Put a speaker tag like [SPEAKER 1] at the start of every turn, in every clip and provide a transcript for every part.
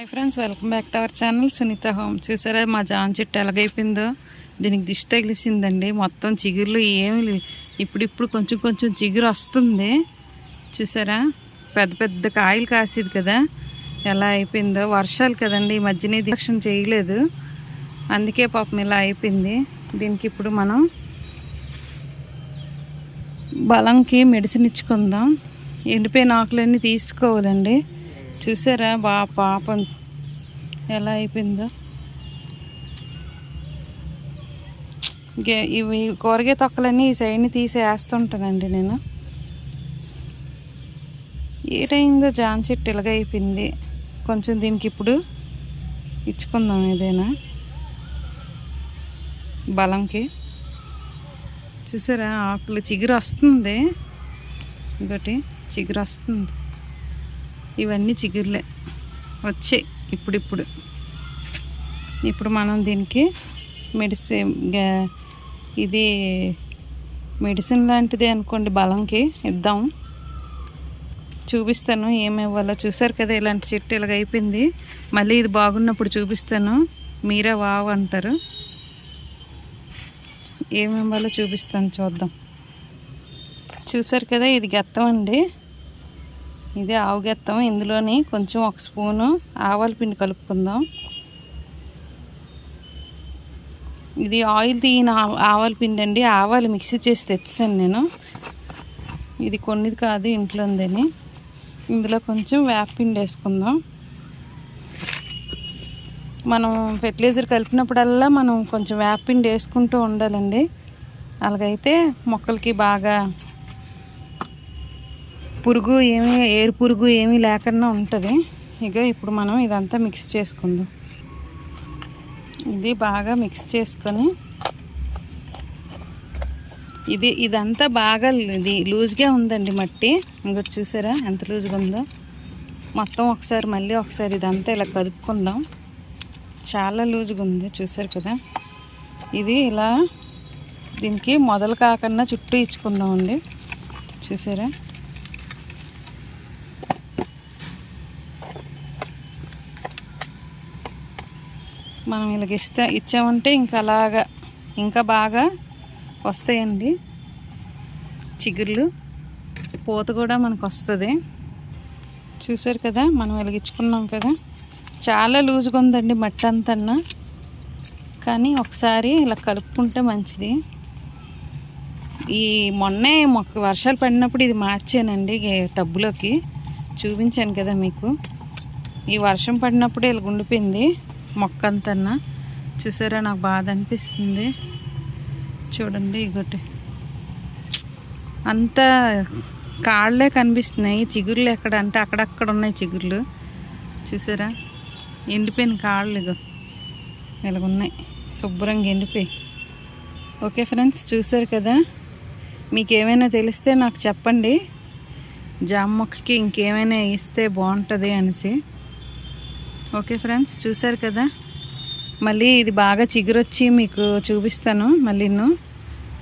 [SPEAKER 1] Hi friends welcome back to our channel Sunitha home చూసారా మా John చెట్టు ఎలాగైపోయిందో? దీనికి దిష్టి తగిలిసిందండి. మొత్తం చిగురులు ఏమి ఇప్పుడిప్పుడు కొంచెం కొంచెం చిగురు వస్తుంది. చూసారా? పెద్ద పెద్ద కాయలు కాసేది కదా. ఎలా అయిపోయిందో? వర్షాలు కదండి ఈ మధ్యనే దీక్షణ చేయలేదు. అందుకే పాపం ఇలా అయిపోయింది. దీనికి ఇప్పుడు మనం బలంకి మెడిసిన్ ఇచ్చుకుందాం. ఎండిపోయిన ఆకులన్నీ తీసుకోవాలండి. చూసారా బా పాపం. ఎలా అయిపోయిందో. ఇవి కూరగాయ తొక్కలన్నీ ఈ సైడ్ని తీసేస్తుంటానండి నేను. ఏటైందో జాన్ చెట్టు ఇలాగ అయిపోయింది. కొంచెం దీనికి ఇప్పుడు ఇచ్చుకుందాం ఏదైనా. బలంకి. చూసారా ఆకులు చిగురు వస్తుంది. ఇంకోటి చిగురు వస్తుంది. ఇవన్నీ చిగురులే. వచ్చాయి ఇప్పుడిప్పుడు. ఇప్పుడు మనం దీనికి మెడిసిన్ ఇది మెడిసిన్ లాంటిది అనుకోండి బలంకి. ఇద్దాం. చూపిస్తాను ఏమి ఇవ్వాలో చూసారు కదా ఇలాంటి చెట్టు ఇలాగ అయిపోయింది. మళ్ళీ ఇది బాగున్నప్పుడు చూపిస్తాను. మీరే వావ్ అంటారు. ఏమి ఇవ్వాలో చూపిస్తాను చూద్దాం. చూసారు కదా ఇది గెత్తం అండి. ఇది ఆవుగెత్తం. ఇందులోని కొంచెం ఒక స్పూను ఆవాల పిండి కలుపుకుందాం. ఇది ఆయిల్ తీయిన ఆవాల పిండి అండి. ఆవాలు మిక్సీ చేసి తెచ్చాను నేను. ఇది కొన్నిది కాదు ఇంట్లో ఉందని ఇందులో కొంచెం వేపపిండి వేసుకుందాం. మనం ఫెర్టిలైజర్ కలిపినప్పుడల్లా మనం కొంచెం వేపపిండి వేసుకుంటూ ఉండాలండి. అలాగైతే మొక్కలకి బాగా పురుగు ఏమి ఏరు పురుగు ఏమీ లేకుండా ఉంటుంది. ఇక ఇప్పుడు మనం ఇదంతా మిక్స్ చేసుకుందాం. ఇది బాగా మిక్స్ చేసుకొని ఇది ఇదంతా బాగా ఇది లూజ్గా ఉందండి మట్టి. ఇంకోటి చూసారా? ఎంత లూజ్గా ఉందో. మొత్తం ఒకసారి మళ్ళీ ఒకసారి ఇదంతా ఇలా కదుపుకుందాం. చాలా లూజ్గా ఉంది చూసారు కదా. ఇది ఇలా దీనికి మొదలు కాకుండా చుట్టూ ఇచ్చుకుందామండి. చూసారా? మనం ఇలాగ ఇస్తే ఇచ్చామంటే ఇంకా అలాగా ఇంకా బాగా వస్తాయండి. చిగుర్లు పూత కూడా మనకు వస్తుంది. చూసారు కదా మనం వెలిగించుకున్నాం కదా. చాలా లూజుగా ఉందండి మట్టి అంతన్నా. కానీ ఒకసారి ఇలా కలుపుకుంటే మంచిది. ఈ మొన్నే మొక్క వర్షాలు పడినప్పుడు ఇది మార్చానండి టబ్బులోకి. చూపించాను కదా మీకు. ఈ వర్షం పడినప్పుడు ఇలా గుండిపోయింది మొక్క అంతన్నా చూసారా నాకు బాధ అనిపిస్తుంది చూడండి ఇగోటి. అంత కాళ్ళే కనిపిస్తున్నాయి చిగుర్లు ఎక్కడ? అంటే అక్కడక్కడ ఉన్నాయి చిగుర్లు. చూసారా? ఎండిపోయిన కాళ్ళు ఇగో. ఇలాగున్నాయి. శుభ్రంగా ఎండిపోయి. ఓకే ఫ్రెండ్స్ చూసారు కదా? మీకు ఏమైనా తెలిస్తే నాకు చెప్పండి. జామ మొక్కకి ఇంకేమైనా ఇస్తే బాగుంటుంది అనేసి. ఓకే ఫ్రెండ్స్ చూసారు కదా? మళ్ళీ ఇది బాగా చిగురొచ్చి మీకు చూపిస్తాను మళ్ళీను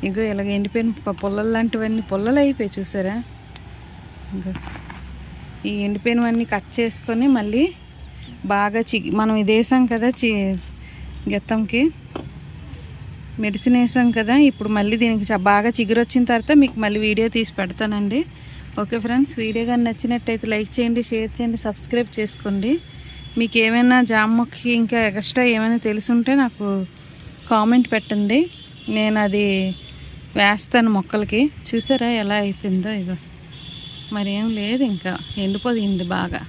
[SPEAKER 1] ఇగో ఇలాగ ఎండిపోయిన పుల్లలు లాంటివన్నీ పుల్లలు అయిపోయి చూసారా? ఈ ఎండిపోయినవన్నీ కట్ చేసుకొని మళ్ళీ బాగా చి మనం ఇది వేసాం కదా చి గెత్తంకి? మెడిసిన్ వేసాం కదా ఇప్పుడు మళ్ళీ దీనికి చ- బాగా చిగురొచ్చిన తర్వాత మీకు మళ్ళీ వీడియో తీసి పెడతానండి. ఓకే ఫ్రెండ్స్ వీడియో కానీ నచ్చినట్టయితే లైక్ చేయండి షేర్ చేయండి సబ్స్క్రైబ్ చేసుకోండి. మీకు ఏమైనా జామ మొక్కకి ఇంకా ఎక్స్ట్రా ఏమైనా తెలుసుంటే నాకు కామెంట్ పెట్టండి. నేను అది వేస్తాను మొక్కలకి. చూసారా ఎలా అయిపోయిందో ఇదో. మరి ఏం లేదు ఇంకా. ఎండిపోయింది బాగా.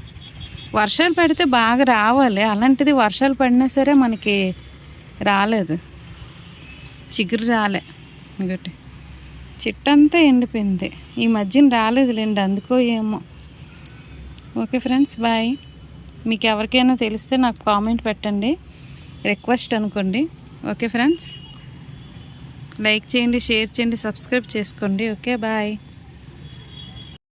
[SPEAKER 1] వర్షాలు పడితే బాగా రావాలి. అలాంటిది వర్షాలు పడినా సరే మనకి రాలేదు. చిగురు రాలే. ఇంకోటి. చిట్టంతా ఎండిపోయింది. ఈ మధ్యన రాలేదులేండి. అందుకో ఏమో. Okay friends bye. మీకు ఎవరికైనా తెలిస్తే నాకు కామెంట్ పెట్టండి. రిక్వెస్ట్ అనుకోండి. Okay friends? లైక్ చేయండి షేర్ చేయండి సబ్స్క్రైబ్ చేసుకోండి. Okay bye.